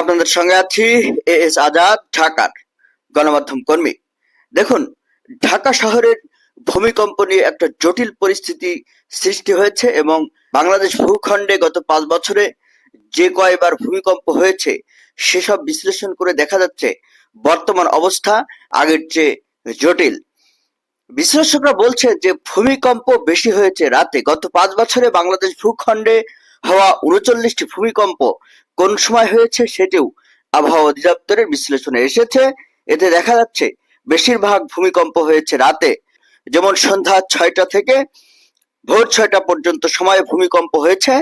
আপনাদের সঙ্গে আছি এ এস আজাদ, ঢাকার গণমাধ্যম কর্মী। দেখুন, ঢাকা শহরের ভূমিকম্প নিয়ে একটা জটিল পরিস্থিতি সৃষ্টি হয়েছে এবং বাংলাদেশ ভূখণ্ডে গত পাঁচ বছরে যে কয়বার ভূমিকম্প হয়েছে সেসব বিশ্লেষণ করে দেখা যাচ্ছে বর্তমান অবস্থা আগের চেয়ে জটিল। বিশ্লেষকরা বলছে যে ভূমিকম্প বেশি হয়েছে রাতে। গত পাঁচ বছরে বাংলাদেশ ভূখণ্ডে হওয়া উনচল্লিশটি ভূমিকম্প কোন সময় হয়েছে সেটিও আবহাওয়া অধিদপ্তরের বিশ্লেষণে এসেছে। এতে দেখা যাচ্ছে বেশিরভাগ ভূমিকম্প হয়েছে রাতে, যেমন সন্ধ্যা ছয়টা থেকে ভোর ছয়টা পর্যন্ত সময়ে ভূমিকম্প হয়েছে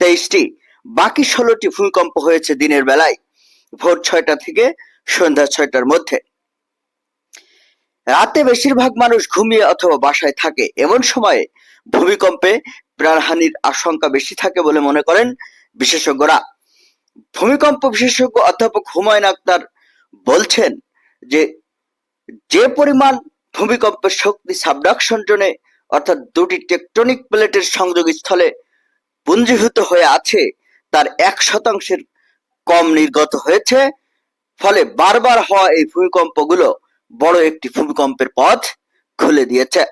তেইশটি, বাকি ষোলোটি ভূমিকম্প হয়েছে দিনের বেলায়, ভোর ছয়টা থেকে সন্ধ্যা ছয়টার মধ্যে। রাতে বেশিরভাগ মানুষ ঘুমিয়ে অথবা বাসায় থাকে। এমন সময়ে ভূমিকম্পে প্রাণহানির আশঙ্কা বেশি থাকে বলে মনে করেন বিশেষজ্ঞরা। ভূমিকম্প বিশেষজ্ঞ অধ্যাপক হুমায়ুন আক্তার বলছেন যে যে পরিমাণ ভূমিকম্পের শক্তি সাবডাকশন জোনে অর্থাৎ দুটি টেকটনিক প্লেটের সংযোগ স্থলে পুঞ্জীভূত হয়ে আছে, তার এক শতাংশের কম নির্গত হয়েছে। ফলে বারবার হওয়া এই ভূমিকম্পগুলো বড় একটি ভূমিকম্পের পথ খুলে দিয়েছে।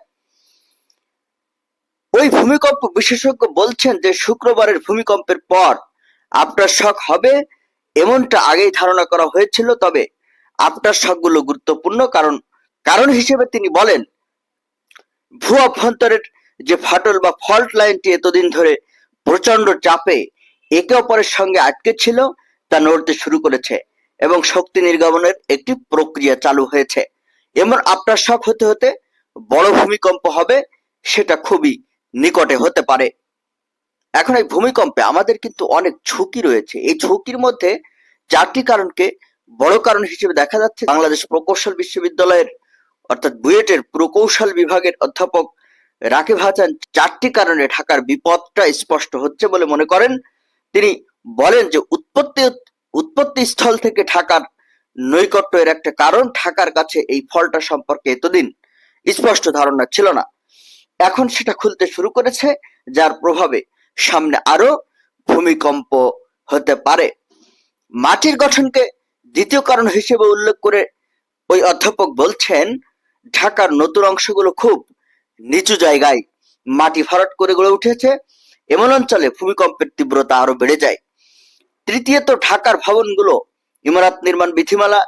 ওই ভূমিকম্প বিশেষজ্ঞ বলছেন যে শুক্রবারের ভূমিকম্পের পর আফটার শক হবে, এমনটা আগেই ধারণা করা হয়েছিল। তবে আফটার শকগুলো গুরুত্বপূর্ণ কারণ কারণ হিসেবে তিনি বলেন, ভূ অভ্যন্তরের যে ফাটল বা ফল্ট লাইনটি এতদিন ধরে প্রচণ্ড চাপে একে অপরের সঙ্গে আটকে ছিল, তা নড়তে শুরু করেছে এবং শক্তি নির্গমনের একটি প্রক্রিয়া চালু হয়েছে। এমন আফটার শক হতে হতে বড় ভূমিকম্প হবে, সেটা খুবই নিকটে হতে পারে। এখন এই ভূমিকম্পে আমাদের কিন্তু অনেক ঝুঁকি রয়েছে। এই ঝুঁকির মধ্যে চারটি কারণকে বড় কারণ হিসেবে দেখা যাচ্ছে। বাংলাদেশ প্রকৌশল বিশ্ববিদ্যালয়ের অর্থাৎ বুয়েটের প্রকৌশল বিভাগের অধ্যাপক রাকিব হাসান চারটি কারণে ঢাকার বিপদটা স্পষ্ট হচ্ছে বলে মনে করেন। তিনি বলেন যে উৎপত্তি উৎপত্তি স্থল থেকে ঢাকার নৈকট্য এর একটা কারণ। ঢাকার কাছে এই ফলটা সম্পর্কে এতদিন স্পষ্ট ধারণা ছিল না। এখন সেটা খুলতে শুরু করেছে, যার প্রভাবে সামনে আরও ভূমিকম্প হতে পারে। মাটির গঠনকে দ্বিতীয় কারণ হিসেবে উল্লেখ করে ওই অধ্যাপক বলছেন, ঢাকার নতুন অংশগুলো খুব নিচু জায়গায় মাটি ভরাট করে গড়ে উঠেছে, এমন অঞ্চলে ভূমিকম্পের তীব্রতা আরও বেড়ে যায়। তৃতীয়ত, ঢাকার ভবনগুলো ইমারত নির্মাণ বিধিমালা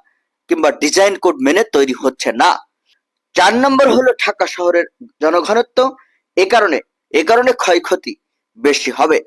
কিংবা ডিজাইন কোড মেনে তৈরি হচ্ছে না। চার নম্বর হলো ঢাকা শহরের জনঘনত্ব। এ কারণে এ কারণে ক্ষয়ক্ষতি বেশি হবে।